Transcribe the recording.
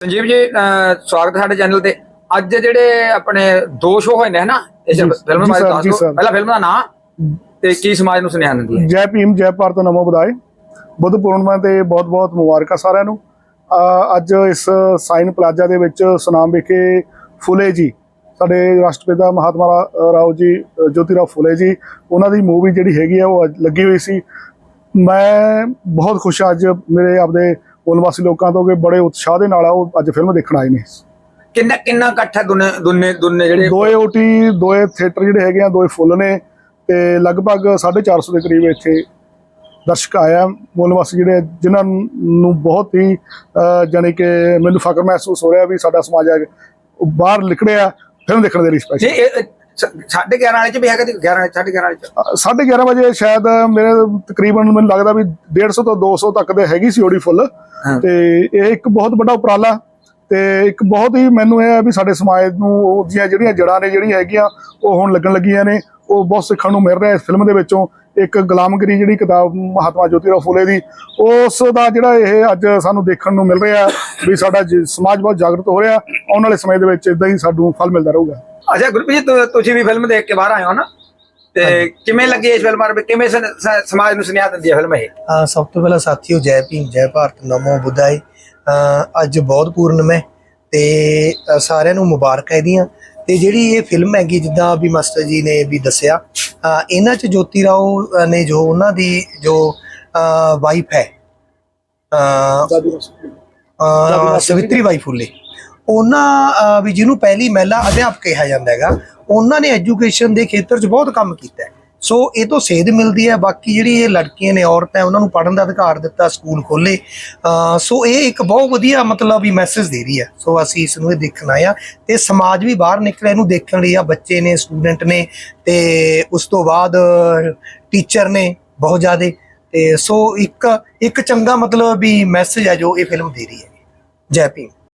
ਸੰਜੀਵ ਜੀ ਅਹ ਸਵਾਗਤ ਹੈ ਸਾਡੇ ਚੈਨਲ ਤੇ। ਅੱਜ ਜਿਹੜੇ ਆਪਣੇ ਦੋ ਸ਼ੋਅ ਹੋਏ ਨੇ ਹਨਾ ਇਸ ਜੀ, ਫਿਲਮ ਜੀ ਬਾਰੇ ਸਰ, ਦੱਸ ਜੀ ਦਿਓ। ਸਰ। ਪਹਿਲਾਂ ਫਿਲਮ ਦਾ ਨਾਮ ਤੇ ਕੀ ਸਮਾਜ ਨੂੰ ਸੁਨੇਹਾ ਦਿੰਦੀ ਹੈ। ਜੈ ਭੀਮ ਜੈ ਭਾਰਤ ਨਮੋ ਬੁਦਾਏ ਬੁੱਧ ਪੂਰਨਿਮਾ ਤੇ ਬਹੁਤ-ਬਹੁਤ ਮੁਬਾਰਕਾਂ ਸਾਰਿਆਂ ਨੂੰ। ਅਹ ਅੱਜ ਇਸ ਸਾਈਨ ਪਲਾਜ਼ਾ ਦੇ ਵਿੱਚ ਸੁਨਾਮ ਵਿਖੇ ਫੁਲੇ ਜੀ ਸਾਡੇ ਰਾਸ਼ਟਰਪਿਤਾ ਮਹਾਤਮਾ ਰਾ- ਰਾਓ ਜੀ ਜੋਤੀ ਰਾਓ ਫੁਲੇ ਜੀ ਉਹਨਾਂ ਦੀ ਮੂਵੀ ਜਿਹੜੀ ਹੈਗੀ ਆ ਉਹ ਅੱਜ ਲੱਗੀ ਹੋਈ ਸੀ। ਮੈਂ ਬਹੁਤ ਖੁਸ਼ ਹਾਂ ਅੱਜ ਮੇਰੇ ਆਪਦੇ ਕੋਲ ਵਾਸੀ ਲੋਕਾਂ ਤੋਂ ਕਿ ਬੜੇ ਉਤਸ਼ਾਹ ਦੇ ਨਾਲ ਆ ਉਹ ਅੱਜ ਫਿਲਮ ਦੇਖਣ ਆਏ ਨੇ। ਕਿੰਨਾ ਕਿੰਨਾ ਇਕੱਠ ਦੁਨੇ ਦੁਨੇ ਦੁਨੇ ਜਿਹੜੇ? ਦੋਏ ਓਟੀ ਦੋਏ ਥੀਏਟਰ ਜਿਹੜੇ ਹੈਗੇ ਆ ਦੋਏ ਫੁੱਲ ਨੇ ਤੇ ਲਗਭਗ 450 ਦੇ ਕਰੀਬ ਇੱਥੇ ਦਰਸ਼ਕ ਆਇਆ ਮੂਲ ਵਾਸੀ ਜਿਹੜੇ ਜਿਨ੍ਹਾਂ ਨੂੰ ਬਹੁਤ ਹੀ ਜਾਣੀ ਕਿ ਮੈਨੂੰ ਫਖਰ ਮਹਿਸੂਸ ਹੋ ਰਿਹਾ ਵੀ ਸਾਡਾ ਸਮਾਜ ਉਹ ਬਾਹਰ ਨਿਕਲਿਆ ਫਿਲਮ ਦੇਖਣ ਦੇ ਲਈ ਸਪੈਸ਼ਲ ਇਹ- ਇਹ ਸ- ਸਾਢੇ 11 ਵਾਲੇ ਚ ਵੀ ਹੈਗਾ ਤੇ 11 ਸਾਢੇ 11 ਵਾਲੇ ਚ? ਸਾਢੇ 11 ਵਜੇ ਸ਼ਾਇਦ ਮੇਰੇ ਤਕਰੀਬਨ ਮੈਨੂੰ ਲੱਗਦਾ ਵੀ 150 ਤੋਂ 200 ਤੱਕ ਦੇ ਹੈਗੀ ਸੀ ਓਡੀ ਫੁੱਲ। ਤੇ ਇਹ ਇੱਕ ਬਹੁਤ ਵੱਡਾ ਉਪਰਾਲਾ ਤੇ ਇੱਕ ਬਹੁਤ ਹੀ ਮੈਨੂੰ ਇਹ ਹੈ ਵੀ ਸਾਡੇ ਸਮਾਜ ਨੂੰ ਉਹਦੀਆਂ ਜਿਹੜੀਆਂ ਜੜਾਂ ਨੇ ਜਿਹੜੀਆਂ ਹੈਗੀਆਂ ਉਹ ਹੁਣ ਲੱਗਣ ਲੱਗੀਆਂ ਨੇ ਉਹ ਬਹੁਤ ਸਿੱਖਣ ਨੂੰ ਮਿਲ ਰਿਹਾ ਇਸ ਫਿਲਮ ਦੇ ਵਿੱਚੋਂ। ਇੱਕ ਗੁਲਾਮਗਿਰੀ ਜਿਹੜੀ ਕਿਤਾਬ ਮਹਾਤਮਾ ਜੋਤੀਰਾਓ ਫੂਲੇ ਦੀ ਉਸ ਦਾ ਜਿਹੜਾ ਇਹ ਅੱਜ ਸਾਨੂੰ ਦੇਖਣ ਨੂੰ ਮਿਲ ਰਿਹਾ ਵੀ ਸਾਡਾ ਸਮਾਜ ਬਹੁਤ ਜਾਗਰੂਕ ਹੋ ਰਿਹਾ ਆਉਣ ਵਾਲੇ ਸਮੇਂ ਦੇ ਵਿੱਚ ਇਦਾਂ ਹੀ ਸਾਨੂੰ ਫਲ ਮਿਲਦਾ ਰਹੂਗਾ। ਅੱਛਾ ਗੁਰਪ੍ਰੀਤ ਤੁਸੀਂ ਵੀ ਫਿਲਮ ਦੇਖ ਕੇ ਬਾਹਰ ਆਏ ਹੋ ਨਾ? ਤੇ ਕਿਵੇਂ ਲੱਗੀ ਇਸ ਫਿਲਮ ਬਾਰੇ? ਕਿਵੇਂ ਸਮਾਜ ਨੂੰ ਸੁਨੇਹਾ ਦਿੰਦੀ ਹੈ ਫਿਲਮ ਇਹ? ਸਭ ਤੋਂ ਪਹਿਲਾਂ ਸਾਥੀਓ ਜੈ ਭੀਮ ਜੈ ਭਾਰਤ ਨਮੋ ਬੁੱਧਾਏ ਅੱਜ ਬਹੁਤ ਪੂਰਨਮ ਹੈ ਤੇ ਸਾਰਿਆਂ ਨੂੰ ਮੁਬਾਰਕਾਂ ਇਹਦੀਆਂ। ਤੇ ਜਿਹੜੀ ਇਹ ਫਿਲਮ ਹੈਗੀ ਜਿੱਦਾਂ ਵੀ ਮਾਸਟਰ ਜੀ ਨੇ ਵੀ ਦੱਸਿਆ ਇਹਨਾਂ ਚ ਜੋਤੀ ਰਾਓ ਨੇ ਜੋ ਉਹਨਾਂ ਦੀ ਜੋ ਵਾਈਫ ਹੈ ਸਵਿਤਰੀ ਬਾਈ ਫੁੱਲੇ। ਉਹਨਾਂ ਵੀ ਜਿਹਨੂੰ ਪਹਿਲੀ ਮਹਿਲਾ ਅਧਿਆਪਕ ਕਿਹਾ ਜਾਂਦਾ ਹੈਗਾ ਉਹਨਾਂ ਨੇ ਐਜੂਕੇਸ਼ਨ ਦੇ ਖੇਤਰ 'ਚ ਬਹੁਤ ਕੰਮ ਕੀਤਾ ਹੈ। ਸੋ ਇਹ ਤੋਂ ਸੇਧ ਮਿਲਦੀ ਹੈ। ਬਾਕੀ ਜਿਹੜੀ ਇਹ ਲੜਕੀਆਂ ਨੇ, ਔਰਤਾਂ ਉਹਨਾਂ ਨੂੰ ਪੜ੍ਹਨ ਦਾ ਅਧਿਕਾਰ ਦਿੱਤਾ, ਸਕੂਲ ਖੋਲੇ ਸੋ ਇਹ ਇੱਕ ਬਹੁਤ ਵਧੀਆ ਮਤਲਬ ਵੀ ਮੈਸੇਜ ਦੇ ਰਹੀ ਹੈ। ਸੋ ਅਸੀਂ ਇਸ ਨੂੰ ਇਹ ਦੇਖਣ ਆਏ ਆ ਤੇ ਸਮਾਜ ਵੀ ਬਾਹਰ ਨਿਕਲਿਆ ਇਹਨੂੰ ਦੇਖਣ ਲਈ ਆ। ਬੱਚੇ ਨੇ ਸਟੂਡੈਂਟ ਨੇ ਤੇ ਉਸ ਤੋਂ ਬਾਅਦ ਟੀਚਰ ਨੇ ਬਹੁਤ ਜ਼ਿਆਦੇ। ਤੇ ਸੋ ਇੱਕ ਇੱਕ ਚੰਗਾ ਮਤਲਬ ਵੀ ਮੈਸੇਜ ਹੈ ਜੋ ਇਹ ਫਿਲਮ ਦੇ ਰਹੀ ਹੈ। ਜੈ ਭੀਮ।